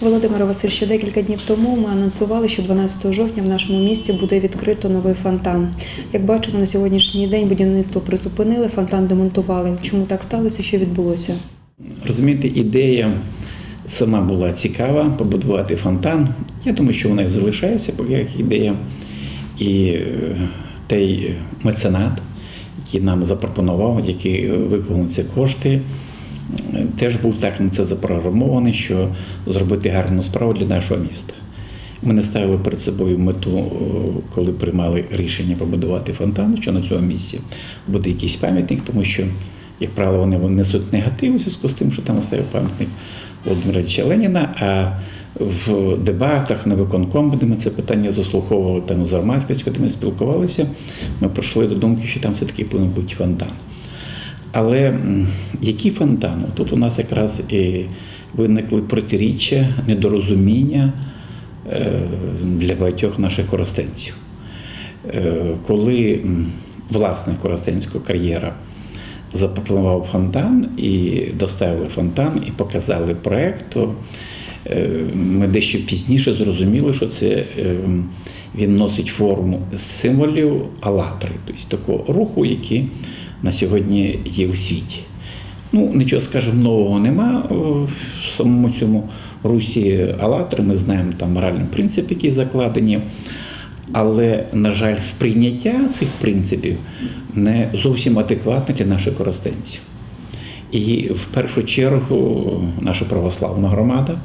Володимире Васильович, ще декілька днів тому ми анонсували, що 12 жовтня в нашому місті буде відкрито новий фонтан. Як бачимо, на сьогоднішній день будівництво призупинили, фонтан демонтували. Чому так сталося? Що відбулося? Розумієте, ідея сама була цікава побудувати фонтан. Я думаю, що вона залишається поки як ідея. І е, той меценат, який нам запропонував, який виклав ці кошти, теж був так на це запрограмований, що зробити гарну справу для нашого міста. Ми не ставили перед собою мету, е, коли приймали рішення побудувати фонтан, що на цьому місці буде якийсь пам'ятник, тому що, як правило, вони несуть негатив у зв'язку з тим, що там стояв пам'ятник Володимира Леніна. А в дебатах на виконком, де ми це питання заслуховували там з громадськістю, коли ми спілкувалися, ми прийшли до думки, що там все-таки повинен бути фонтан. Але який фонтан? Тут у нас якраз і виникли протиріччя, недорозуміння е, для багатьох наших коростенців. Е, Коли м, власник коростенського кар'єра запропонував фонтан і доставили фонтан і показали проект, то ми дещо пізніше зрозуміли, що це е, він носить форму символів алатри, тобто такого руху, який на сьогодні є у світі. Ну, нічого, скажімо, нового нема е, в самому цьому русі алатри. Ми знаємо там моральний принцип, який закладені. Але, на жаль, сприйняття цих принципів не зовсім адекватне для наших коростенців. І в першу чергу наша православна громада,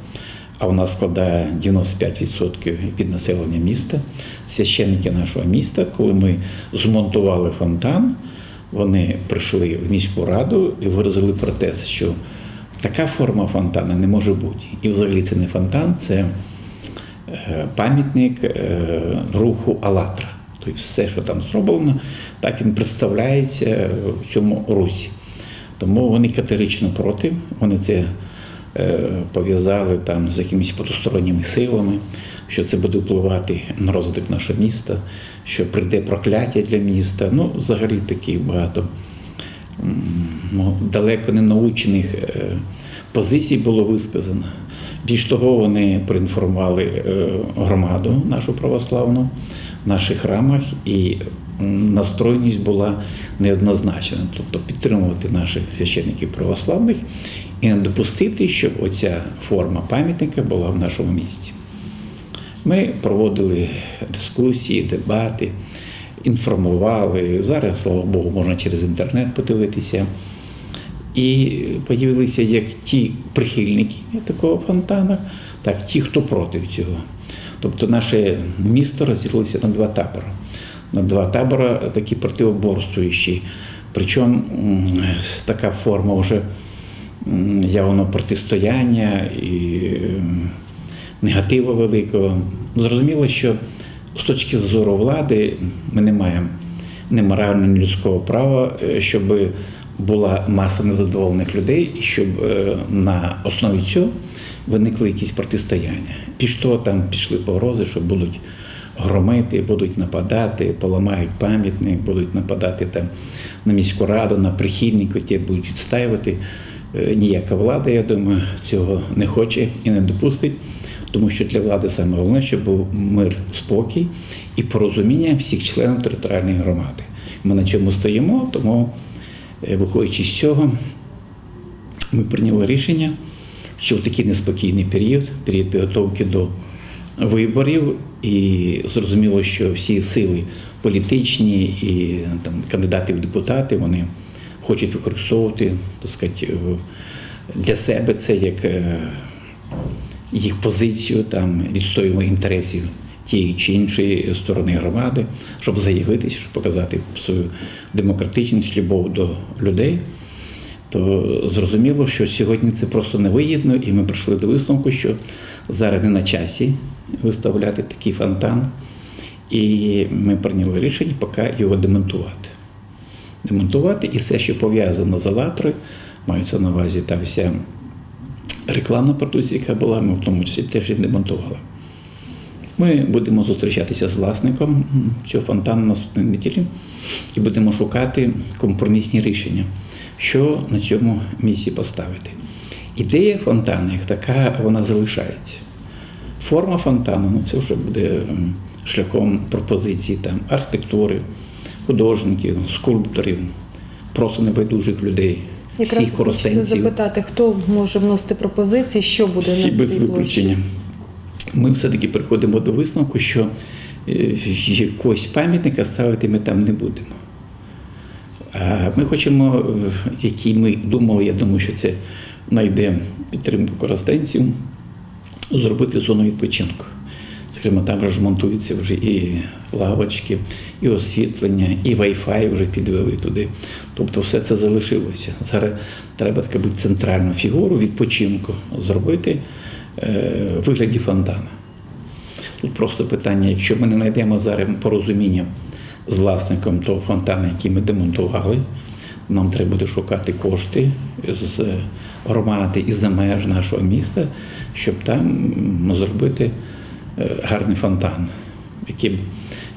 а вона складає 95% від населення міста, священники нашого міста, коли ми змонтували фонтан, вони прийшли в міську раду і виразили протест, що така форма фонтана не може бути. І взагалі це не фонтан, це е, пам'ятник е, руху Алатра. Тобто все, що там зроблено, так він представляється в цьому русі. Тому вони категорично проти. Вони це пов'язали там з якимись потусторонніми силами, що це буде впливати на розвиток нашого міста, що прийде прокляття для міста. Ну, взагалі таких багато далеко не научених е, позицій було висказано. Більш того, вони проінформували е, громаду нашу православну в наших храмах, і настроєність була неоднозначна, тобто підтримувати наших священників православних і не допустити, щоб оця форма пам'ятника була в нашому місті. Ми проводили дискусії, дебати, інформували. Зараз, слава Богу, можна через інтернет подивитися. І з'явилися як ті прихильники такого фонтана, так ті, хто проти цього. Тобто наше місто розділилося на два табори. На два табори такі противоборствуючі. Причому така форма вже явно протистояння і м, негативу великого. Зрозуміло, що з точки зору влади ми не маємо ні морального, ні людського права, е, щоб була маса незадоволених людей, щоб е, на основі цього виникли якісь протистояння. Того, там пішли погрози, що будуть громити, будуть нападати, поламають пам'ятник, будуть нападати там на міську раду, на прихильників, ті будуть відстаювати. Е, Ніяка влада, я думаю, цього не хоче і не допустить, тому що для влади саме головне, щоб був мир, спокій і порозуміння всіх членів територіальної громади. Ми на чому стоїмо, тому, е, виходячи з цього, ми прийняли рішення, що в такий неспокійний період, період підготовки до виборів, і зрозуміло, що всі сили політичні і там кандидати в депутати вони хочуть використовувати так сказати, для себе це як е, їх позицію там відстоювання інтересів тієї чи іншої сторони громади, щоб заявитися, щоб показати свою демократичність, любов до людей. То зрозуміло, що сьогодні це просто невигідно, і ми прийшли до висновку, що зараз не на часі виставляти такий фонтан. І ми прийняли рішення поки його демонтувати. Демонтувати і все, що пов'язано з «АЛЛАТРою», мається на увазі та вся рекламна продукція, яка була, ми в тому числі теж і демонтували. Ми будемо зустрічатися з власником цього фонтану наступної неділі і будемо шукати компромісні рішення, що на цьому місці поставити. Ідея фонтану, як така, вона залишається. Форма фонтану ну це вже буде шляхом пропозиції там, архітектури, художників, скульпторів, просто небайдужих людей, Якраз всіх хочеться коростенців. запитати, хто може вносити пропозиції, що буде Всі на без цій виключення. Ми все-таки приходимо до висновку, що е, якогось пам'ятника ставити ми там не будемо. Ми хочемо, е, який ми думали, я думаю, що це знайде підтримку коростенців, зробити зону відпочинку. Скажімо, там вже монтуються вже і лавочки, і освітлення, і Wi-Fi вже підвели туди. Тобто все це залишилося. Зараз треба таку бути центральну фігуру відпочинку зробити е, в вигляді фонтана. Тут просто питання, якщо ми не знайдемо зараз порозуміння з власником того фонтану, який ми демонтували, нам треба буде шукати кошти з громади і за меж нашого міста, щоб там зробити гарний фонтан, який б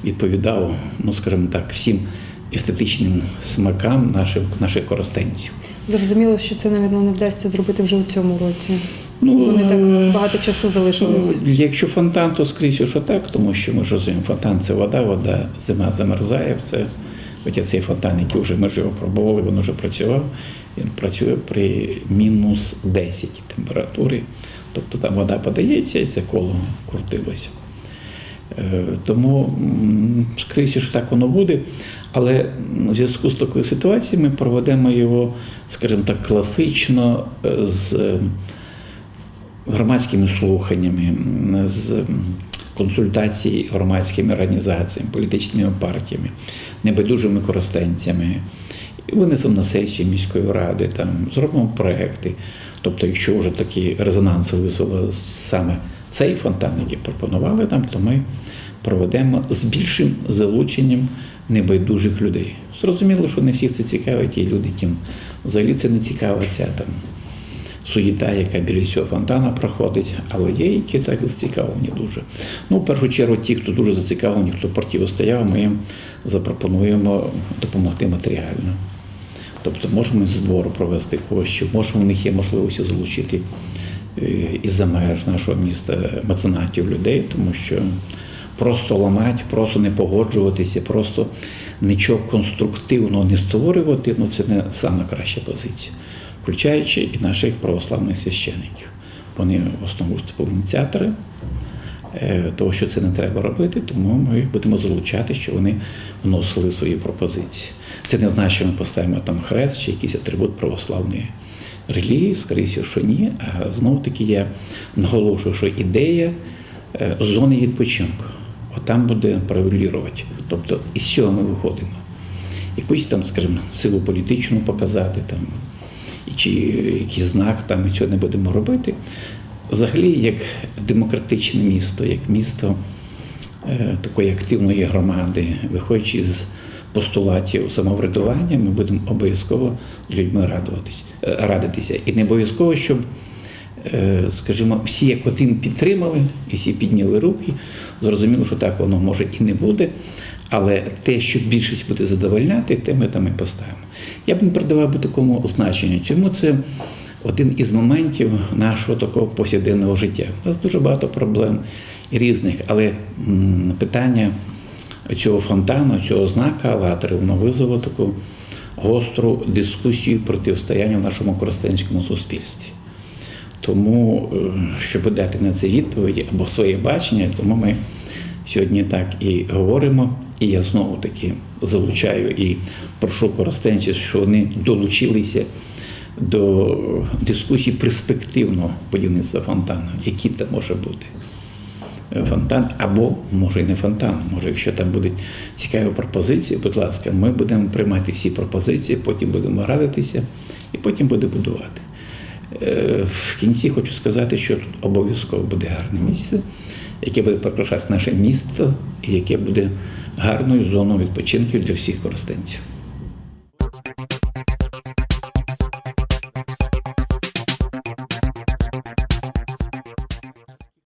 відповідав, ну скажімо так, всім естетичним смакам наших, наших коростенців. Зрозуміло, що це, напевно, не вдасться зробити вже у цьому році. Ну, Вони е, так багато часу залишилось. Якщо фонтан, то скрізь що так, тому що ми ж розуміємо, фонтан це вода, вода, зима замерзає, все. Хоча цей фонтан, який вже ми вже опробували, він вже працював, він працює при мінус 10 температурі. Тобто там вода подається і це коло крутилося. Е, Тому скрізь що так воно буде. Але в зв'язку з такою ситуацією ми проведемо його, скажімо так, класично е, з е, громадськими слуханнями, з консультацій громадськими організаціями, політичними партіями, небайдужими користенцями. І Винесемо на сесію міської ради, там, зробимо проекти. Тобто, якщо вже такі резонанси визвало саме цей фонтан, який пропонували нам, то ми проведемо з більшим залученням небайдужих людей. Зрозуміло, що не всіх це цікавить, і люди, тим взагалі це не цікаво, ця там суєта, яка біля цього фонтана проходить, але є, які так зацікавлені дуже. Ну, в першу чергу, ті, хто дуже зацікавлені, хто протистояв, ми їм запропонуємо допомогти матеріально. Тобто можемо збору провести коштів, можемо в них є можливості залучити е, із-за меж нашого міста меценатів людей, тому що просто ламати, просто не погоджуватися, просто нічого конструктивного не створювати, ну це не саме краща позиція, включаючи і наших православних священиків. Вони в основному виступили ініціатори е, того, що це не треба робити, тому ми їх будемо залучати, що вони вносили свої пропозиції. Це не значить, що ми поставимо там хрест чи якийсь атрибут православної релігії, скоріше, що ні. А знову таки я наголошую, що ідея е, зони відпочинку. От там буде правилірувати. Тобто із цього ми виходимо. Якусь там, скажімо, силу політичну показати, там, чи якийсь знак там, і цього не будемо робити. Взагалі, як демократичне місто, як місто е, такої активної громади, виходячи з постулатів самоврядування, ми будемо обов'язково з людьми е, радитися. І не обов'язково, щоб, е, скажімо, всі як один підтримали і всі підняли руки. Зрозуміло, що так воно може і не буде. Але те, що більшість буде задовольняти, те ми там і поставимо. Я б не придавав би такому значенню. Чому це один із моментів нашого такого повсякденного життя? У нас дуже багато проблем різних, але питання цього фонтану, цього знака «АЛЛАТРИ», воно визвело таку гостру дискусію протистояння в нашому користенському суспільстві. Тому, е, щоб дати на це відповіді або своє бачення, тому ми сьогодні так і говоримо. І я знову таки залучаю і прошу користенців, що вони долучилися до дискусії перспективного будівництва фонтану, який там може бути. Фонтан, або може і не фонтан. Може, якщо там будуть цікаві пропозиції, будь ласка, ми будемо приймати всі пропозиції, потім будемо радитися і потім будемо будувати. Е, В кінці хочу сказати, що тут обов'язково буде гарне місце, яке буде прикрашати наше місто і яке буде гарною зоною відпочинків для всіх користенців.